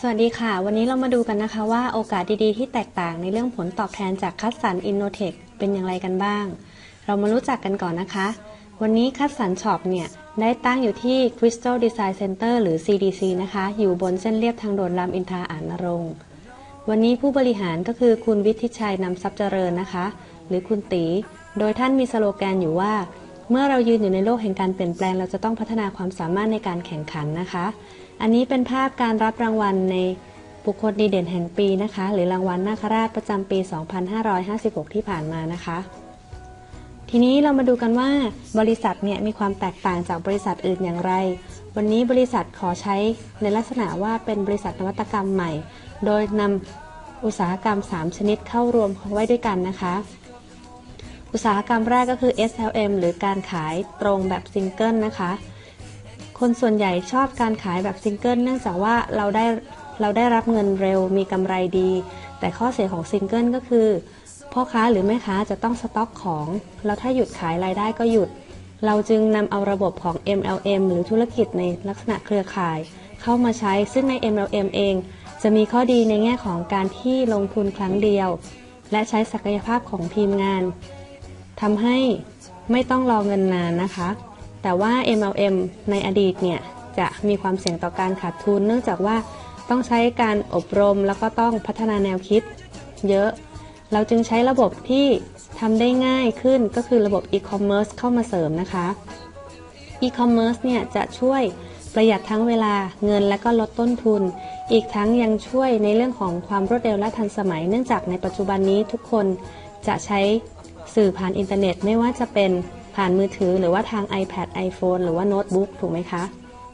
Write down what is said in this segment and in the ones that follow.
สวัสดีค่ะ วันนี้เรามาดูกันนะคะว่าโอกาสดีๆที่แตกต่างในเรื่องผลตอบแทนจากคัดสรรอินโนเทคเป็นอย่างไรกันบ้าง เรามารู้จักกันก่อนนะคะ วันนี้คัดสรรช็อปเนี่ย ได้ตั้งอยู่ที่ Crystal Design Center หรือ CDC นะคะ อยู่บนเส้นเลียบทางด่วนรามอินทราอ่านนรงค์วันนี้ผู้บริหารก็คือคุณวิทิชัยนำทรัพย์เจริญนะคะ หรือคุณตี โดยท่านมีสโลแกนอยู่ว่า เมื่อเรายืนอยู่ในโลกแห่งการเปลี่ยนแปลง เราจะต้องพัฒนาความสามารถในการแข่งขันนะคะ อันนี้เป็นภาพการรับรางวัลในบุคคลดีเด่นแห่งปีนะคะ หรือรางวัลนาคราชประจำปี 2556 ที่ผ่านมานะคะ ทีนี้เรามาดูกันว่าบริษัทเนี่ยมีความแตกต่างจากบริษัทอื่นอย่างไร วันนี้บริษัทขอใช้ในลักษณะว่าเป็นบริษัทนวัตกรรมใหม่ โดยนำอุตสาหกรรม 3 ชนิดเข้ารวมไว้ด้วยกันนะคะ อุตสาหกรรมแรกก็คือ SLM หรือการขายตรงแบบซิงเกิลนะคะ คนส่วนใหญ่ชอบการขายแบบซิงเกิลเนื่องจากว่าเราได้เราได้รับเงินเร็วมีกำไรดี แต่ข้อเสียของซิงเกิลก็คือ พ่อค้าหรือแม่ค้าจะต้องสต็อกของ แล้วถ้าหยุดขายรายได้ก็หยุด เราจึงนำเอาระบบของ MLM หรือธุรกิจในลักษณะเครือข่าย เข้ามาใช้ซึ่งใน MLM เอง จะมีข้อดีในแง่ของการที่ลงทุนครั้งเดียว และใช้ศักยภาพของทีมงาน ทำให้ไม่ต้องรอเงินนานนะคะ แต่ว่า MLM ในอดีตเนี่ยจะมีความเสี่ยงต่อการขาดทุน เนื่องจากว่าต้องใช้การอบรมแล้วก็ต้องพัฒนาแนวคิดเยอะ เราจึงใช้ระบบที่ทำได้ง่ายขึ้นก็คือระบบ e-commerce เข้ามาเสริมนะคะ e-commerce เนี่ยจะช่วยประหยัดทั้งเวลาเงินและก็ลดต้นทุน อีกทั้งยังช่วยในเรื่องของความรวดเร็วและทันสมัย เนื่องจากในปัจจุบันนี้ทุกคนจะใช้ สื่อผ่านอินเทอร์เน็ต ไม่ว่าจะเป็นผ่านมือถือ หรือว่าทาง iPad iPhone หรือว่าโน้ตบุ๊กถูกไหมคะ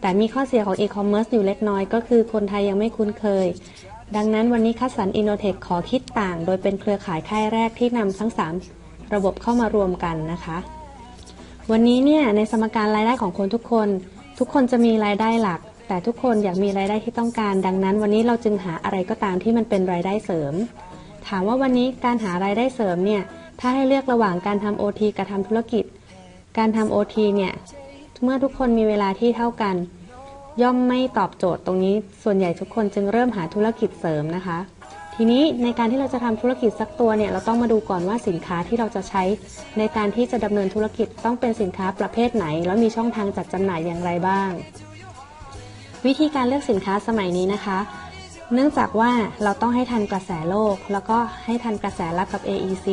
แต่มีข้อเสียของ e-commerce อยู่เล็กน้อยก็คือคนไทยยังไม่คุ้นเคย ดังนั้นวันนี้คัสสันอินโนเทคขอคิดต่าง โดยเป็นเครือข่ายค่ายแรกที่นำทั้ง 3 ระบบเข้ามารวมกันนะคะ วันนี้เนี่ยในสมการรายได้ของคนทุกคน ทุกคนจะมีรายได้หลัก แต่ทุกคนอยากมีรายได้ที่ต้องการ ดังนั้น วันนี้เราจึงหาอะไรก็ตามที่มันเป็นรายได้เสริม ถามว่าวันนี้การหารายได้เสริมเนี่ย ถ้าให้เลือกระหว่างการทำโอทีกับทำธุรกิจ การทำโอทีเนี่ยเมื่อทุกคนมีเวลาที่เท่ากัน ย่อมไม่ตอบโจทย์ตรงนี้ ส่วนใหญ่ทุกคนจึงเริ่มหาธุรกิจเสริมนะคะ ทีนี้ในการที่เราจะทำธุรกิจสักตัวเนี่ยเราต้องมาดูก่อนว่าสินค้าที่เราจะใช้ ในการที่จะดำเนินธุรกิจต้องเป็นสินค้าประเภทไหน แล้วมีช่องทางจัดจำหน่ายอย่างไรบ้าง วิธีการเลือกสินค้าสมัยนี้นะคะ เนื่องจากว่าเราต้องให้ทันกระแสโลก แล้วก็ให้ทันกระแสรับกับ AEC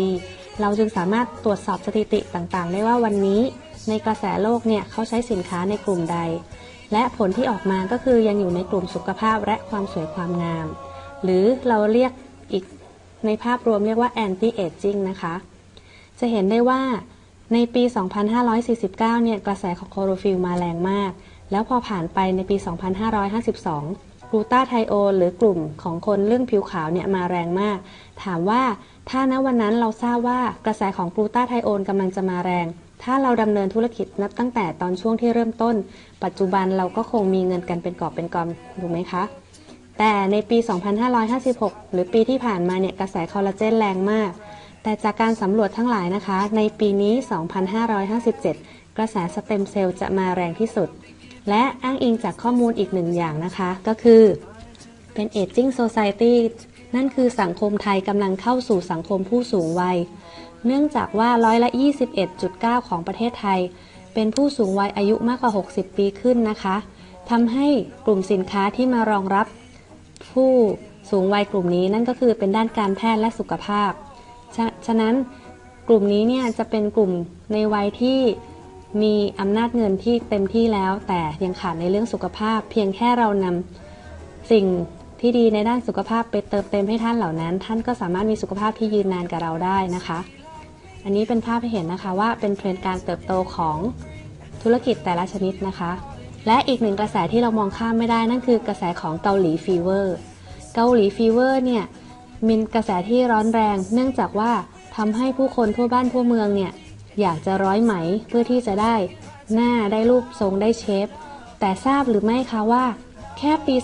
เราจึงสามารถตรวจสอบสถิติต่างๆ ได้ว่าวันนี้ในกระแสโลกเนี่ยเขาใช้สินค้าในกลุ่มใด และผลที่ออกมาก็คือยังอยู่ในกลุ่มสุขภาพและความสวยความงาม หรือเราเรียกอีกในภาพรวมเรียกว่า anti aging นะคะ จะเห็นได้ว่าในปี 2549 เนี่ยกระแสของโคโรฟิลมาแรงมาก แล้วพอผ่านไปในปี 2552 กลูตาไทโอนหรือกลุ่มของคนเรื่องผิวขาวเนี่ยมาแรงมาก ถามว่าถ้าณวันนั้นเราทราบว่ากระแสของกลูตาไทโอนกำลังจะมาแรง ถ้าเราดำเนินธุรกิจนับตั้งแต่ตอนช่วงที่เริ่มต้น ปัจจุบันเราก็คงมีเงินกันเป็นกอบเป็นกำถูกไหมคะ แต่ในปี 2556 หรือปีที่ผ่านมาเนี่ยกระแสคอลลาเจนแรงมาก แต่จากการสำรวจทั้งหลายนะคะ ในปีนี้ 2557 กระแสสเต็มเซลล์จะมาแรงที่สุด และอ้างอิงจากข้อมูลอีกหนึ่งอย่างนะคะ ก็คือเป็น Aging Society นั่นคือสังคมไทยกำลังเข้าสู่สังคมผู้สูงวัย เนื่องจากว่าร้อยละ 21.9 ของประเทศไทย เป็นผู้สูงวัยอายุมากกว่า 60 ปีขึ้นนะคะทำให้กลุ่มสินค้าที่มารองรับ ผู้สูงวัยกลุ่มนี้นั่นก็คือเป็นด้านการแพทย์และสุขภาพ ฉะฉะนั้นกลุ่มนี้เนี่ยจะเป็นกลุ่มในวัยที่ มีอำนาจเงินที่เต็มที่แล้ว แต่ยังขาดในเรื่องสุขภาพ เพียงแค่เรานำสิ่งที่ดีในด้านสุขภาพไปเติมเต็มให้ท่านเหล่านั้น ท่านก็สามารถมีสุขภาพที่ยืนนานกับเราได้นะคะ อันนี้เป็นภาพให้เห็นนะคะว่าเป็นเทรนด์การเติบโตของธุรกิจแต่ละชนิดนะคะ และอีกหนึ่งกระแสที่เรามองข้ามไม่ได้นั่นคือกระแสของเกาหลีฟีเวอร์เกาหลีฟีเวอร์เนี่ยมีกระแสที่ร้อนแรง เนื่องจากว่าทำให้ผู้คนทั่วบ้านทั่วเมืองเนี่ย อยากจะร้อยไหมเพื่อที่จะได้หน้าได้รูปทรงได้เชฟ แต่ทราบหรือไม่คะว่า แค่ปี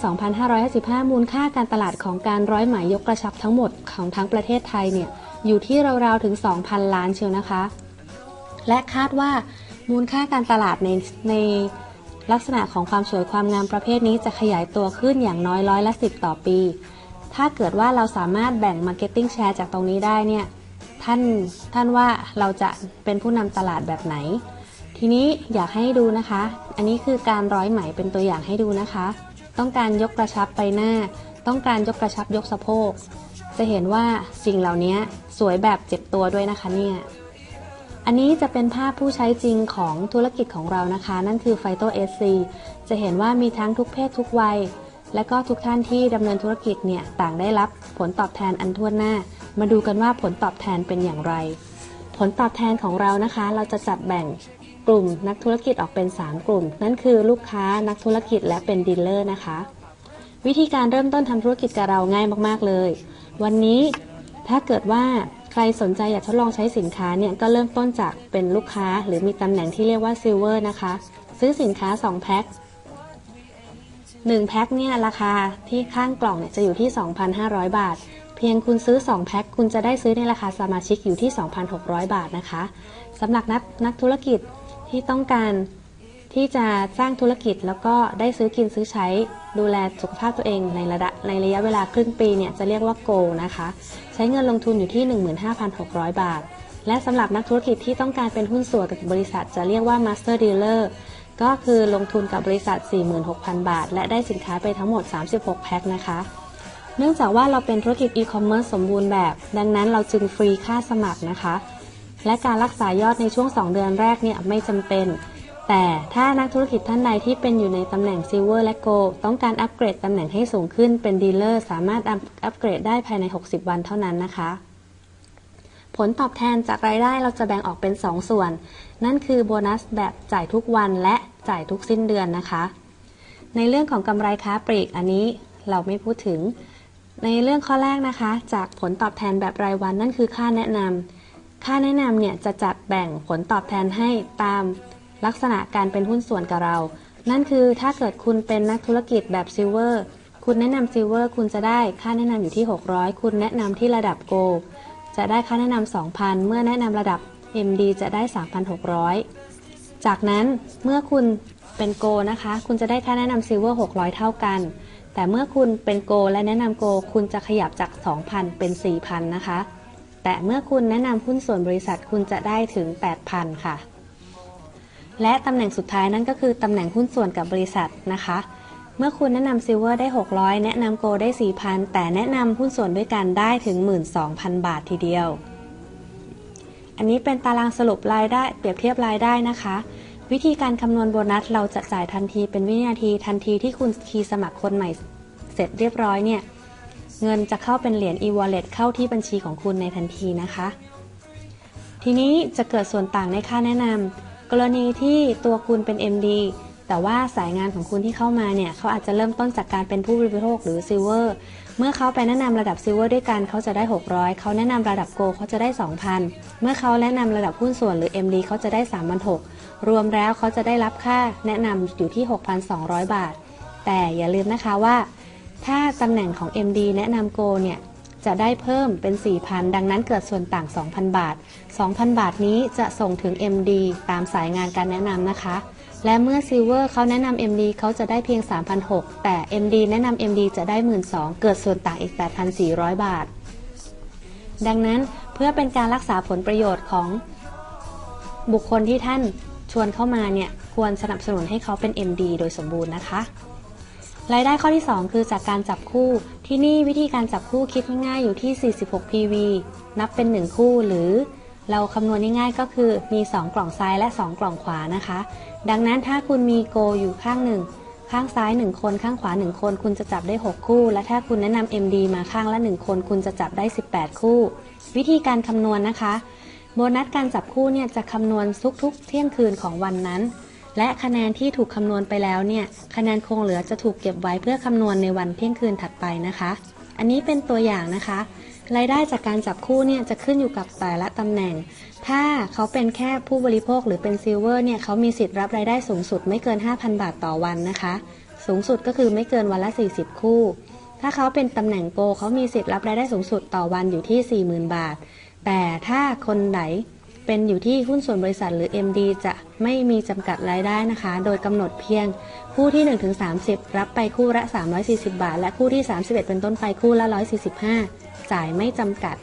2555 มูลค่าการตลาดของการร้อยไหมยกกระชับทั้งหมดของทั้งประเทศไทยเนี่ยอยู่ที่ราวๆถึง 2,000 ล้านเชียวนะคะ และคาดว่ามูลค่าการตลาดในในลักษณะของความสวยความงามประเภทนี้จะขยายตัวขึ้นอย่างน้อยร้อยละสิต่อปี ถ้าเกิดว่าเราสามารถแบ่ง Marketing Share จากตรงนี้ได้เนี่ย ท่านท่านว่าเราจะเป็นผู้นำตลาดแบบไหน ทีนี้อยากให้ดูนะคะ อันนี้คือการร้อยไหมเป็นตัวอย่างให้ดูนะคะ ต้องการยกกระชับไปหน้า ต้องการยกกระชับยกสะโพก จะเห็นว่าสิ่งเหล่านี้สวยแบบเจ็บตัวด้วยนะคะเนี่ยอันนี้จะเป็นภาพผู้ใช้จริงของธุรกิจของเรานะคะ นั่นคือไฟโตเอซีจะเห็นว่ามีทั้งทุกเพศทุกวัย และก็ทุกท่านที่ดำเนินธุรกิจเนี่ยต่างได้รับผลตอบแทนอันทั่วหน้า มาดูกันว่าผลตอบแทนเป็นอย่างไร ผลตอบแทนของเรานะคะ เราจะจัดแบ่งกลุ่มนักธุรกิจออกเป็น 3 กลุ่ม นั่นคือลูกค้านักธุรกิจและเป็นดีลเลอร์นะคะ วิธีการเริ่มต้นทำธุรกิจกับเราง่ายมากๆเลย วันนี้ถ้าเกิดว่าใครสนใจอยากทดลองใช้สินค้าเนี่ยก็เริ่มต้นจากเป็นลูกค้าหรือมีตำแหน่งที่เรียกว่าซิลเวอร์นะคะ ซื้อสินค้า 2 แพ็ค1แพ็คเนี่ยราคาที่ข้างกล่องเนี่ยจะอยู่ที่ 2,500 บาท เพียงคุณซื้อ 2 แพ็คคุณจะได้ซื้อในราคาสมาชิกอยู่ที่ 2,600 บาทนะคะสำหรับนักนักธุรกิจที่ต้องการที่จะสร้างธุรกิจแล้วก็ได้ซื้อกินซื้อใช้ดูแลสุขภาพตัวเองในระดับในระยะเวลาครึ่งปีเนี่ยจะเรียกว่าโกนะคะ ใช้เงินลงทุนอยู่ที่ 15,600 บาท และสำหรับนักธุรกิจที่ต้องการเป็นหุ้นส่วนกับบริษัทจะเรียกว่า Master Dealer ก็คือลงทุนกับบริษัท 46,000 บาท และได้สินค้าไปทั้งหมด 36 แพ็คนะคะ เนื่องจากว่าเราเป็นธุรกิจอีคอมเมิร์ซสมบูรณ์แบบ ดังนั้นเราจึงฟรีค่าสมัครนะคะ และการรักษายอดในช่วง 2 เดือนแรกเนี่ยไม่จำเป็น แต่ถ้านักธุรกิจท่านใดที่เป็นอยู่ในตำแหน่งซิลเวอร์และโกต้องการอัปเกรดตำแหน่งให้สูงขึ้นเป็นดีลเลอร์สามารถอัปเกรดได้ภายใน 60 วันเท่านั้นนะคะผลตอบแทนจากรายได้เราจะแบ่งออกเป็น 2 ส่วน นั่นคือโบนัสแบบจ่ายทุกวันและจ่ายทุกสิ้นเดือนนะคะ ในเรื่องของกำไรค้าปลีกอันนี้เราไม่พูดถึง ในเรื่องข้อแรกนะคะ จากผลตอบแทนแบบรายวันนั่นคือค่าแนะนำค่าแนะนำเนี่ยจะจัดแบ่งผลตอบแทนให้ตามลักษณะการเป็นหุ้นส่วนกับเรา นั่นคือถ้าเกิดคุณเป็นนักธุรกิจแบบซิลเวอร์คุณแนะนำซิลเวอร์คุณจะได้ค่าแนะนำอยู่ที่ 600 คุณแนะนำที่ระดับโกจะได้ค่าแนะนำ2,000 เมื่อแนะนำระดับ MD จะได้ 3,600 จากนั้นเมื่อคุณเป็นโกนะคะ คุณจะได้ค่าแนะนำซิลเวอร์600 เท่ากัน แต่เมื่อคุณเป็นโกและแนะนำโก คุณจะขยับจาก 2,000 เป็น 4,000 นะคะ แต่เมื่อคุณแนะนำหุ้นส่วนบริษัทคุณจะได้ถึง 8,000 ค่ะ และตำแหน่งสุดท้ายนั่นก็คือตำแหน่งหุ้นส่วนกับบริษัทนะคะ เมื่อคุณแนะนำซิลเวอร์ได้ 600 แนะนำโกได้ 4,000 แต่แนะนำหุ้นส่วนด้วยกันได้ถึง 12,000 บาททีเดียว อันนี้เป็นตารางสรุปรายได้เปรียบเทียบรายได้นะคะ วิธีการคำนวณโบนัสเราจะจ่ายทันทีเป็นวินาทีทันทีที่คุณคีย์สมัครคนใหม่เสร็จเรียบร้อยเนี่ย เงินจะเข้าเป็นเหรียญ e-wallet เข้าที่บัญชีของคุณในทันทีนะคะ ทีนี้จะเกิดส่วนต่างในค่าแนะนำกรณีที่ตัวคุณเป็น MD แต่ว่าสายงานของคุณที่เข้ามาเนี่ยเขาอาจจะเริ่มต้นจากการเป็นผู้บริโภคหรือซิลเวอร์เมื่อเขาไปแนะนำระดับซิลเวอร์ด้วยกันเขาจะได้ 600 เขาแนะนำระดับโกเขาจะได้ 2,000 เมื่อเขาแนะนำระดับหุ้นส่วนหรือ MD เขาจะได้3,600 รวมแล้วเขาจะได้รับค่าแนะนำอยู่ที่ 6,200 บาท แต่อย่าลืมนะคะว่า ถ้าตำแหน่งของ MD แนะนำโกเนี่ยจะได้เพิ่มเป็น 4,000 ดังนั้นเกิดส่วนต่าง 2,000 บาท 2,000 บาทนี้จะส่งถึง MD ตามสายงานการแนะนำนะคะ และเมื่อซิลเวอร์เขาแนะนำ MD เขาจะได้เพียง 3,600 แต่ MD แนะนำ MD จะได้ 12,000 เกิดส่วนต่างอีก 8,400 บาท ดังนั้นเพื่อเป็นการรักษาผลประโยชน์ของบุคคลที่ท่าน วนเข้ามาเนี่ยควรสนับสนุนให้เขาเป็น MD โดยสมบูรณ์นะคะ รายได้ข้อที่ 2 คือจากการจับคู่ ที่นี่วิธีการจับคู่คิดง่ายๆอยู่ที่ 46 PV นับเป็น 1 คู่หรือ เราคำนวณง่ายๆก็คือมี 2 กล่องซ้ายและ 2 กล่องขวานะคะ ดังนั้นถ้าคุณมีโกอยู่ข้างหนึ่งข้างซ้าย 1 คนข้างขวา 1 คน คุณจะจับได้ 6 คู่ และถ้าคุณแนะนำ MD มาข้างละ 1 คน คุณจะจับได้ 18 คู่ วิธีการคำนวณนะคะ โบนัสการจับคู่เนี่ยจะคำนวณทุกๆ เที่ยงคืนของวันนั้น และคะแนนที่ถูกคำนวณไปแล้วเนี่ยคะแนนคงเหลือจะถูกเก็บไว้เพื่อคำนวณในวันเที่ยงคืนถัดไปนะคะ อันนี้เป็นตัวอย่างนะคะ รายได้จากการจับคู่เนี่ยจะขึ้นอยู่กับแต่ละตำแหน่ง ถ้าเขาเป็นแค่ผู้บริโภคหรือเป็นซิลเวอร์เนี่ยเขามีสิทธิ์รับรายได้สูงสุดไม่เกิน 5,000 บาทต่อวันนะคะ สูงสุดก็คือไม่เกินวันละ 40 คู่ ถ้าเขาเป็นตำแหน่งโกเขามีสิทธิ์รับรายได้สูงสุดต่อวันอยู่ที่ 40,000 บาท แต่ถ้าคนไหนเป็นอยู่ที่หุ้นส่วนบริษัทหรือ MD จะไม่มีจำกัดรายได้นะคะ โดยกำหนดเพียงคู่ที่ 1-30 รับไปคู่ละ 340 บาท และคู่ที่ 31 เป็นต้นไปคู่ละ 145 จ่ายไม่จำกัด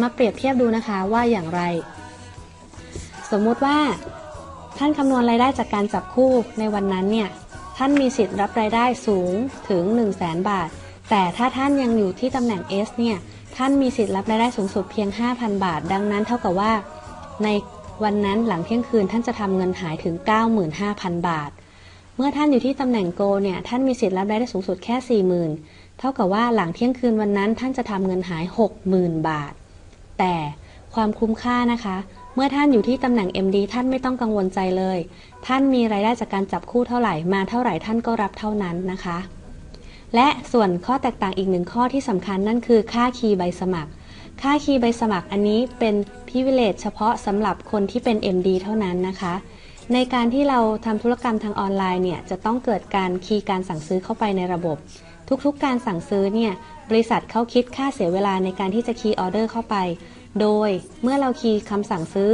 มาเปรียบเทียบดูนะคะว่าอย่างไร สมมุติว่าท่านคำนวณรายได้จากการจับคู่ในวันนั้นเนี่ย ท่านมีสิทธิ์รับรายได้สูงถึง 1 0 0 0 0แบาท แต่ถ้าท่านยังอยู่ที่ตำแหน่ง S เนี่ย ท่านมีสิทธิ์รับรายได้สูงสุดเพียง 5,000 บาท ดังนั้นเท่ากับว่า ในวันนั้นหลังเที่ยงคืนท่านจะทำเงินหายถึง 95,000 บาท เมื่อท่านอยู่ที่ตำแหน่งโกเนี่ยท่านมีสิทธิ์รับรายได้สูงสุดแค่ 40,000 เท่ากับว่าหลังเที่ยงคืนวันนั้นท่านจะทำเงินหาย 60,000 บาท แต่ความคุ้มค่านะคะ เมื่อท่านอยู่ที่ตำแหน่ง MD ท่านไม่ต้องกังวลใจเลย ท่านมีรายได้จากการจับคู่เท่าไหร่มาเท่าไหร่ท่านก็รับเท่านั้นนะคะ และส่วนข้อแตกต่างอีกหนึ่งข้อที่สำคัญนั่นคือค่าคีย์ใบสมัคร ค่าคีย์ใบสมัครอันนี้เป็นพิเวเลตเฉพาะสำหรับคนที่เป็น MD เท่านั้นนะคะ ในการที่เราทำธุรกรรมทางออนไลน์เนี่ยจะต้องเกิดการคีย์การสั่งซื้อเข้าไปในระบบ ทุกๆ การสั่งซื้อเนี่ยบริษัทเขาคิดค่าเสียเวลาในการที่จะคีย์ออเดอร์เข้าไป โดยเมื่อเราคีย์คำสั่งซื้อ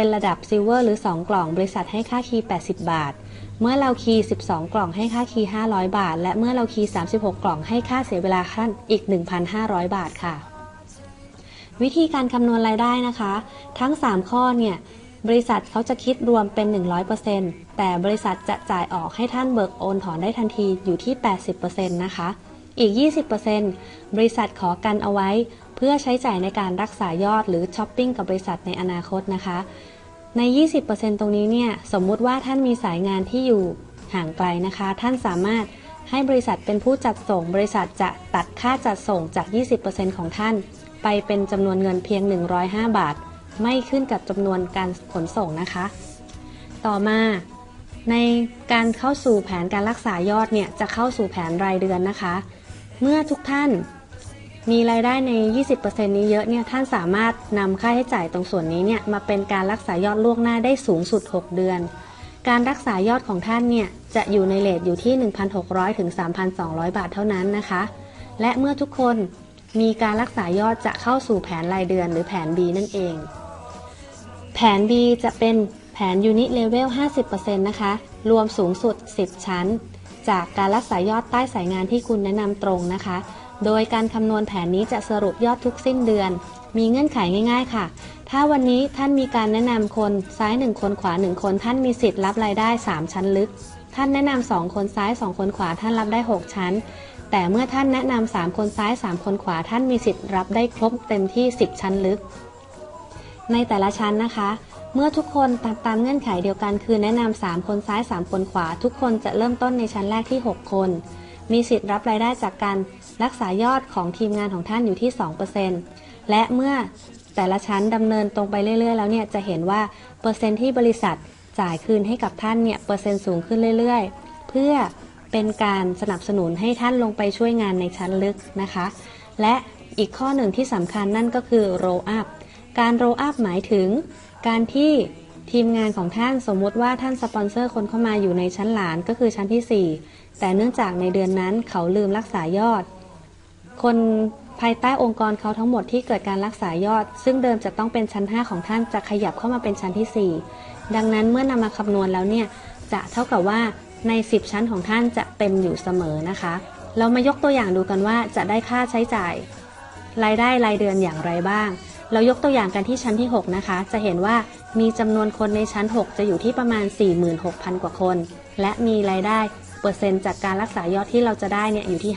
เป็นระดับซิลเวอร์หรือ 2 กล่อง บริษัทให้ค่าคีย์ 80 บาท เมื่อเราคีย์ 12 กล่องให้ค่าคีย์ 500 บาท และเมื่อเราคีย์ 36 กล่องให้ค่าเสียเวลาขั้นอีก 1,500 บาทค่ะ วิธีการคำนวณรายได้นะคะ ทั้ง 3 ข้อเนี่ยบริษัทเขาจะคิดรวมเป็น 100%แต่บริษัทจะจ่ายออกให้ท่านเบิกโอนถอนได้ทันทีอยู่ที่ 80%นะคะ อีก 20%บริษัทขอกันเอาไว้ เพื่อใช้จ่ายในการรักษายอดหรือช้อปปิ้งกับบริษัทในอนาคตนะคะ ใน 20%ตรงนี้เนี่ยสมมุติว่าท่านมีสายงานที่อยู่ห่างไกลนะคะ ท่านสามารถให้บริษัทเป็นผู้จัดส่ง บริษัทจะตัดค่าจัดส่งจาก 20%ของท่าน ไปเป็นจำนวนเงินเพียง 105 บาท ไม่ขึ้นกับจำนวนการขนส่งนะคะ ต่อมาในการเข้าสู่แผนการรักษายอดเนี่ยจะเข้าสู่แผนรายเดือนนะคะ เมื่อทุกท่านมีรายได้ใน 20%นี้เยอะเนี่ยท่านสามารถนำค่าใช้จ่ายตรงส่วนนี้เนี่ยมาเป็นการรักษายอดล่วงหน้าได้สูงสุด 6 เดือน การรักษายอดของท่านเนี่ยจะอยู่ในเลทอยู่ที่ 1,600ถึง3,200 บาทเท่านั้นนะคะ และเมื่อทุกคนมีการรักษายอดจะเข้าสู่แผนรายเดือนหรือแผน B นั่นเอง แผน B จะเป็นแผน Unit Level 50%นะคะ รวมสูงสุด 10 ชั้น จากการรักษายอดใต้สายงานที่คุณแนะนำตรงนะคะ โดยการคำนวณแผนนี้จะสรุปยอดทุกสิ้นเดือน มีเงื่อนไขง่าย ๆ ค่ะ ถ้าวันนี้ท่านมีการแนะนำคนซ้าย 1 คนขวา 1 คน ท่านมีสิทธิ์รับรายได้ 3 ชั้นลึก ท่านแนะนำ2คนซ้าย 2 คนขวาท่านรับได้ 6 ชั้น แต่เมื่อท่านแนะนำ3คนซ้าย 3 คนขวาท่านมีสิทธิ์รับได้ครบเต็มที่ 10 ชั้นลึก ในแต่ละชั้นนะคะ เมื่อทุกคนตามตามเงื่อนไขเดียวกันคือแนะนำ3คนซ้าย 3 คนขวา ทุกคนจะเริ่มต้นในชั้นแรกที่ 6 คน มีสิทธิ์รับรายได้จากการรักษายอดของทีมงานของท่านอยู่ที่ 2%และเมื่อแต่ละชั้นดำเนินตรงไปเรื่อย ๆ แล้วเนี่ยจะเห็นว่าเปอร์เซ็นต์ที่บริษัทจ่ายคืนให้กับท่านเนี่ยเปอร์เซ็นต์สูงขึ้นเรื่อย ๆ เพื่อเป็นการสนับสนุนให้ท่านลงไปช่วยงานในชั้นลึกนะคะ และอีกข้อหนึ่งที่สำคัญนั่นก็คือ roll up การ roll up หมายถึง การที่ทีมงานของท่านสมมุติว่าท่านสปอนเซอร์คนเข้ามาอยู่ในชั้นหลานก็คือชั้นที่ 4 แต่เนื่องจากในเดือนนั้นเขาลืมรักษายอด คนภายใต้องค์กรเขาทั้งหมดที่เกิดการรักษายอด ซึ่งเดิมจะต้องเป็นชั้น 5 ของท่านจะขยับเข้ามาเป็นชั้นที่ 4 ดังนั้นเมื่อนำมาคำนวณแล้วเนี่ยจะเท่ากับว่าใน 10 ชั้นของท่านจะเต็มอยู่เสมอนะคะ เรามายกตัวอย่างดูกันว่าจะได้ค่าใช้จ่าย รายได้รายเดือนอย่างไรบ้าง เรายกตัวอย่างกันที่ชั้นที่ 6 นะคะ จะเห็นว่ามีจำนวนคนในชั้น 6 จะอยู่ที่ประมาณ 46,000 กว่าคน และมีรายได้เปอร์เซ็นต์จากการรักษายอดที่เราจะได้เนี่ยอยู่ที่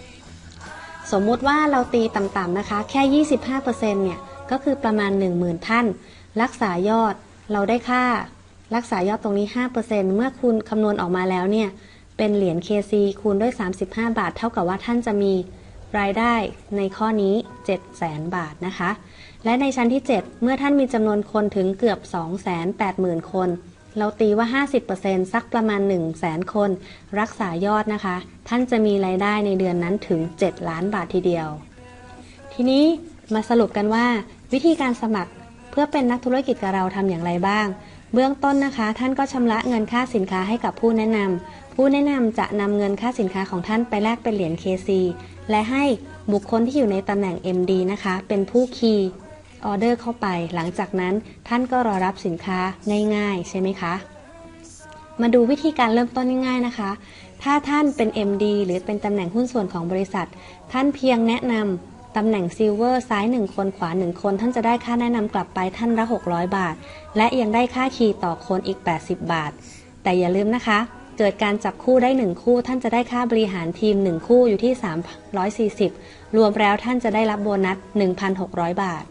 5%สมมุติว่าเราตีต่ำๆนะคะ แค่ 25%เนี่ยก็คือประมาณ 10,000 ท่าน รักษายอดเราได้ค่ารักษายอดตรงนี้ 5%เมื่อคุณคำนวณออกมาแล้วเนี่ยเป็นเหรียญ KC คูณด้วย 35 บาท เท่ากับว่าท่านจะมี รายได้ในข้อนี้ 700,000 บาทนะคะ และในชั้นที่ 7 เมื่อท่านมีจำนวนคนถึงเกือบ 280,000 คน เราตีว่า 50%สักประมาณ 100,000 คน รักษายอดนะคะ ท่านจะมีรายได้ในเดือนนั้นถึง 7 ล้านบาททีเดียว ทีนี้มาสรุปกันว่า วิธีการสมัครเพื่อเป็นนักธุรกิจกับเราทำอย่างไรบ้าง เบื้องต้นนะคะ ท่านก็ชำระเงินค่าสินค้าให้กับผู้แนะนำผู้แนะนำจะนำเงินค่าสินค้าของท่านไปแลกเป็นเหรียญ KC และให้บุคคลที่อยู่ในตำแหน่ง MD นะคะ เป็นผู้คีย์ออเดอร์เข้าไป หลังจากนั้นท่านก็รอรับสินค้าง่าย ๆ ใช่ไหมคะ มาดูวิธีการเริ่มต้นง่ายๆนะคะ ถ้าท่านเป็น MD หรือเป็นตำแหน่งหุ้นส่วนของบริษัท ท่านเพียงแนะนำตำแหน่งซิลเวอร์ซ้าย 1 คนขวา 1 คน ท่านจะได้ค่าแนะนำกลับไปท่านละ 600 บาท และยังได้ค่าคีย์ต่อคนอีก 80 บาท แต่อย่าลืมนะคะ เกิดการจับคู่ได้1คู่ ท่านจะได้ค่าบริหารทีม 1 คู่อยู่ที่ 340 รวมแล้วท่านจะได้รับโบนัส 1,600 บาท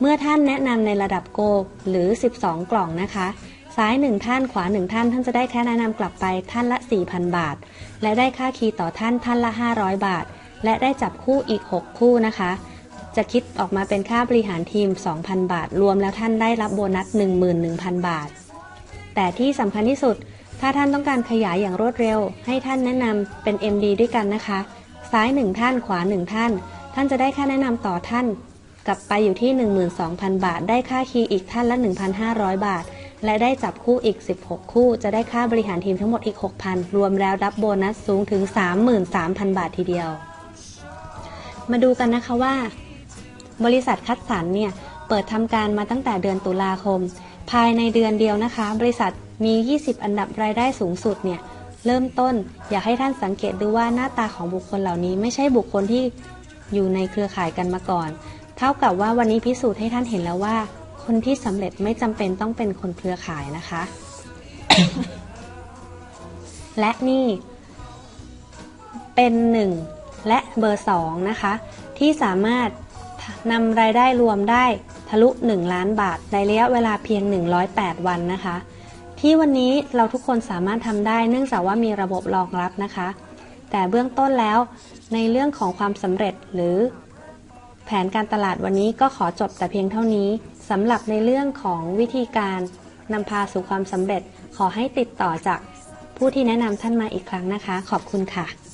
เมื่อท่านแนะนำในระดับโกหรือ 12 กล่องนะคะ ซ้าย 1 ท่านขวา 1 ท่าน ท่านจะได้แค่แนะนำกลับไปท่านละ 4,000 บาท และได้ค่าคีย์ต่อท่านท่านละ 500 บาท และได้จับคู่อีก 6 คู่นะคะ จะคิดออกมาเป็นค่าบริหารทีม 2,000 บาท รวมแล้วท่านได้รับโบนัส 11,000 บาท แต่ที่สำคัญที่สุด ถ้าท่านต้องการขยายอย่างรวดเร็ว ให้ท่านแนะนำเป็น MD ด้วยกันนะคะ ซ้าย1ท่านขวา1ท่าน ท่านจะได้ค่าแนะนำต่อท่าน กลับไปอยู่ที่ 12,000 บาท ได้ค่าคีย์อีกท่านละ 1,500 บาท และได้จับคู่อีก 16 คู่ จะได้ค่าบริหารทีมทั้งหมดอีก 6,000 รวมแล้วรับโบนัสสูงถึง 33,000 บาททีเดียว มาดูกันนะคะว่า บริษัทคัดสรรเนี่ยเปิดทำการมาตั้งแต่เดือนตุลาคม ภายในเดือนเดียวนะคะ บริษัทมี 20 อันดับรายได้สูงสุดเนี่ยเริ่มต้นอยากให้ท่านสังเกตดูว่าหน้าตาของบุคคลเหล่านี้ ไม่ใช่บุคคลที่อยู่ในเครือข่ายกันมาก่อน เท่ากับว่าวันนี้พิสูจน์ให้ท่านเห็นแล้วว่า คนที่สำเร็จไม่จำเป็นต้องเป็นคนเครือข่ายนะคะ และนี่ เป็นหนึ่งและเบอร์สองนะคะ ที่สามารถนำรายได้รวมได้ ทะลุ 1 ล้านบาท ในระยะเวลาเพียง 108 วันนะคะ ที่วันนี้เราทุกคนสามารถทำได้เนื่องจากว่ามีระบบรองรับนะคะ แต่เบื้องต้นแล้วในเรื่องของความสำเร็จหรือ แผนการตลาดวันนี้ก็ขอจบแต่เพียงเท่านี้สำหรับในเรื่องของวิธีการนำพาสู่ความสำเร็จ ขอให้ติดต่อจากผู้ที่แนะนำท่านมาอีกครั้งนะคะ ขอบคุณค่ะ